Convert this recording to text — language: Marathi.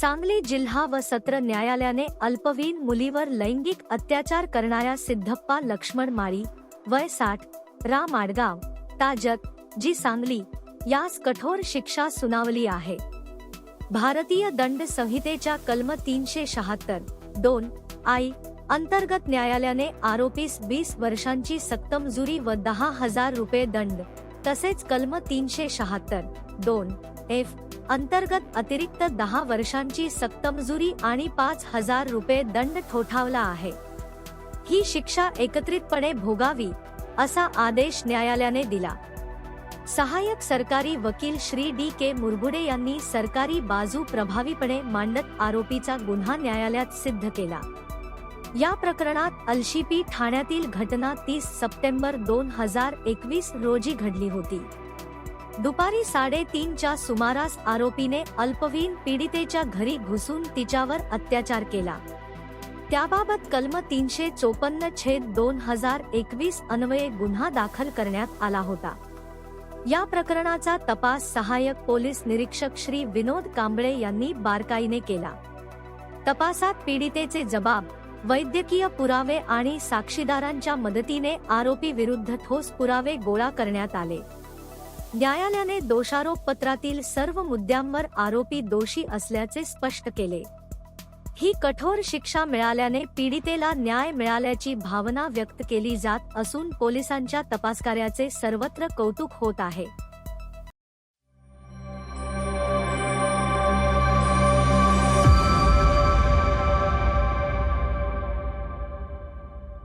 सांगली जिल्हा व सत्र न्यायालयाने अल्पवीन मुलीवर लैंगिक अत्याचार करणाऱ्या सिद्धप्पा लक्ष्मण माळी वय साठ रा माडगाव ताजत जी सांगली यास कठोर शिक्षा सुनावली आहे. भारतीय दंड संहितेच्या कलम तीनशे शहात्तर दोन आई अंतर्गत न्यायालयाने आरोपीस वीस वर्षांची सक्तमजुरी व दहा हजार रुपये दंड तसेच कलम तीनशे शहात्तर दोन एफ अंतर्गत अतिरिक्त दहा वर्षांची सक्तमजुरी आणि पाच हजार रुपये दंड ठोठावला आहे. ही शिक्षा एकत्रितपणे भोगावी असा आदेश न्यायालयाने दिला. सहाय्यक सरकारी वकील श्री डी के मुरगुडे यांनी सरकारी बाजू प्रभावीपणे मांडत आरोपीचा गुन्हा न्यायालयात सिद्ध केला. या प्रकरणात अलशिपी ठाण्यातील घटना तीस सप्टेंबर दोन हजार एकवीस रोजी घडली होती. दुपारी साडेतीनच्या सुमारास आरोपीने अल्पवीन पीडितेच्या घरी घुसून तिच्यावर अत्याचार केला. त्याबाबत कलम तीनशे चोपन्न छेद दोन हजार एकवीस अन्वये गुन्हा दाखल करण्यात आला होता. या प्रकरणाचा तपास सहाय्यक पोलीस निरीक्षक श्री विनोद कांबळे यांनी बारकाईने केला. तपासात पीडितेचे जबाब वैद्यकीय पुरावे आणि साक्षीदारांच्या मदतीने आरोपी विरुद्ध ठोस पुरावे गोळा करण्यात आले. न्यायालयाने दोषारोप पत्रातील सर्व मुद्द्यांवर आरोपी दोषी असल्याचे स्पष्ट केले. ही कठोर शिक्षा मिळाल्याने पीडितेला न्याय मिळाल्याची भावना व्यक्त केली जात असून पोलिसांच्या तपासकार्याचे सर्वत्र कौतुक होत आहे.